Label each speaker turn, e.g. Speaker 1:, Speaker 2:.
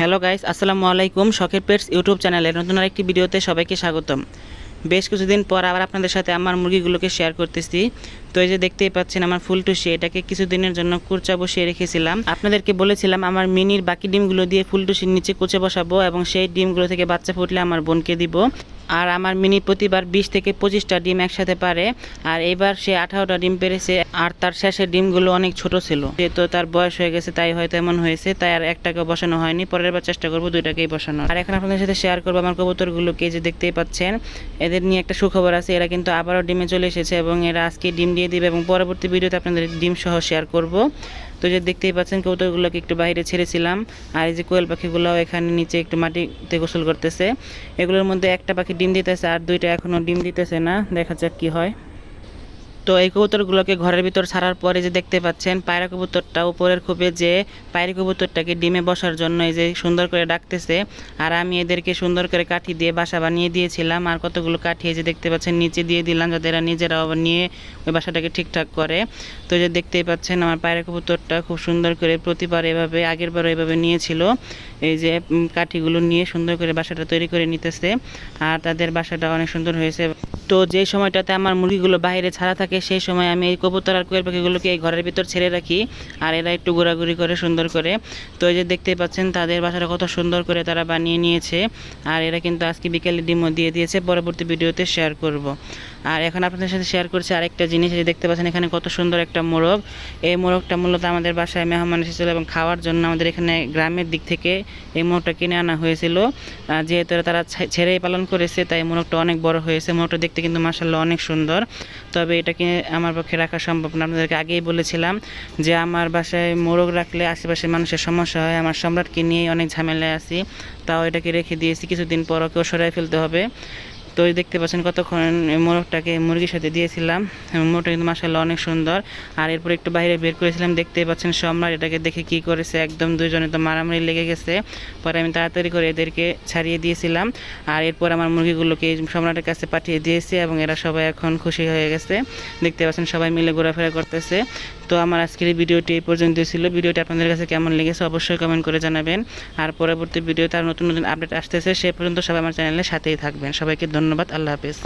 Speaker 1: Hello guys, আসসালামু আলাইকুম শখের পেটস ইউটিউব চ্যানেলে নতুন আরেকটি ভিডিওতে সবাইকে স্বাগতম। বেশ কিছুদিন পর আবার আপনাদের সাথে আমার মুরগিগুলোকে শেয়ার করতেছি। তো এই যে দেখতেই পাচ্ছেন আমার ফুল টুসি, এটাকে কিছুদিনের জন্য কুচা বসিয়ে রেখেছিলাম। আপনাদেরকে বলেছিলাম আমার মিনির বাকি ডিমগুলো দিয়ে ফুল টুসির নিচে কুচে বসাবো এবং সেই ডিমগুলো থেকে বাচ্চা ফুটলে আমার বোনকে দিব। আর আমার মিনি প্রতিবার বিশ থেকে পঁচিশটা ডিম একসাথে পারে। আর এবার সে আঠারোটা ডিম পেরেছে, আর তার শেষের ডিমগুলো অনেক ছোট ছিল। যেহেতু তার বয়স হয়ে গেছে, তাই হয়তো এমন হয়েছে, তাই আর একটাকে বসানো হয়নি। পরের বার চেষ্টা করব দুইটাকেই বসানো আর এখন আপনাদের সাথে শেয়ার করব আমার কবুতরগুলোকে যে দেখতেই পাচ্ছেন, এদের নিয়ে একটা সুখবর আছে। এরা কিন্তু আবারও ডিমে চলে এসেছে এবং এরা আজকে ডিম দিয়ে দিবে এবং পরবর্তী ভিডিওতে আপনাদের ডিম সহ শেয়ার করব। তো যে দেখতেই পাচ্ছেন কবুতরগুলোকে একটু বাইরে ছেড়েছিলাম। আর এই যে কোয়েল পাখিগুলো এখানে নিচে একটু মাটিতে গোসল করতেছে। এগুলোর মধ্যে একটা পাখি ডিম দিতেছে, আর দুইটা এখনও ডিম দিতেছে না। দেখা যাক কি হয়। তো এই কবুতরগুলোকে ঘরের ভিতর ছাড়ার পরে যে দেখতে পাচ্ছেন, পায়রা কবুতরটা উপরের খোপে যে পায়রা কবুতরটাকে ডিমে বসার জন্য এই যে সুন্দর করে ডাকতেছে। আর আমি এদেরকে সুন্দর করে কাঠি দিয়ে বাসা বানিয়ে দিয়েছিলাম। আর কতগুলো কাঠি এই যে দেখতে পাচ্ছেন, নিচে দিয়ে দিলাম যাতে এরা নিজেরা নিয়ে ওই বাসাটাকে ঠিকঠাক করে। তো যে দেখতেই পাচ্ছেন, আমার পায়রা কবুতরটা খুব সুন্দর করে প্রতিবার এভাবে, আগের বারও এভাবে নিয়েছিল। এই যে কাঠিগুলো নিয়ে সুন্দর করে বাসাটা তৈরি করে নিতেছে। আর তাদের বাসাটা অনেক সুন্দর হয়েছে। তো যে সময়টাতে আমার মুরগিগুলো বাইরে ছাড়া থাকে সেই সময় আমি এই কবুতর আর কোয়েল পাখিগুলোকে এই ঘরের ভিতর ছেড়ে রাখি আর এরা একটু ঘোরাঘুরি করে, সুন্দর করে। তো এই যে দেখতেই পাচ্ছেন, তাদের বাসাটা কত সুন্দর করে তারা বানিয়ে নিয়েছে আর এরা কিন্তু আজকে বিকেলে ডিমও দিয়ে দিয়েছে, পরবর্তী ভিডিওতে শেয়ার করব। আর এখন আপনাদের সাথে শেয়ার করছি আরেকটা জিনিস যে দেখতে পাচ্ছেন এখানে কত সুন্দর একটা মোরগ। এই মোরগটা মূলত আমাদের বাসায় মেহমান এসেছিল এবং খাওয়ার জন্য আমাদের এখানে গ্রামের দিক থেকে এই মোরগটা কিনে আনা হয়েছিল। যেহেতু তারা ছেড়েই পালন করেছে, তাই মোরগটা অনেক বড় হয়েছে। মোরগটা দেখতে কিন্তু মাসাল্লাহ অনেক সুন্দর। তবে এটাকে আমার পক্ষে রাখা সম্ভব না। আপনাদেরকে আগেই বলেছিলাম যে আমার বাসায় মোরগ রাখলে আশেপাশের মানুষের সমস্যা হয়। আমার সম্রাটকে নিয়েই অনেক ঝামেলায় আছি। তাও এটাকে রেখে দিয়েছি। কিছুদিন পর ওকেও সরাই ফেলতে হবে। তো দেখতে পাচ্ছেন কতক্ষণ মোরগটাকে মুরগির সাথে দিয়েছিলাম। মোরগটা কিন্তু মাসাল্লাহ অনেক সুন্দর। আর এরপর একটু বাইরে বের করেছিলাম, দেখতেই পাচ্ছেন সম্রাট এটাকে দেখে কি করেছে। একদম দুজনে তো মারামারি লেগে গেছে। পরে আমি তাড়াতাড়ি করে এদেরকে ছাড়িয়ে দিয়েছিলাম। আর এরপর আমার মুরগিগুলোকে সম্রাটের কাছে পাঠিয়ে দিয়েছি এবং এরা সবাই এখন খুশি হয়ে গেছে। দেখতে পাচ্ছেন সবাই মিলে ঘোরাফেরা করতেছে। তো আমার আজকের ভিডিওটি এই পর্যন্ত ছিল। ভিডিওটি আপনাদের কাছে কেমন লেগেছে অবশ্যই কমেন্ট করে জানাবেন। আর পরবর্তী ভিডিওতে আর নতুন নতুন আপডেট আসতেছে, সে পর্যন্ত সবাই আমার চ্যানেলের সাথেই থাকবেন। সবাইকে ধন্যবাদ আল্লাহ হাফেজ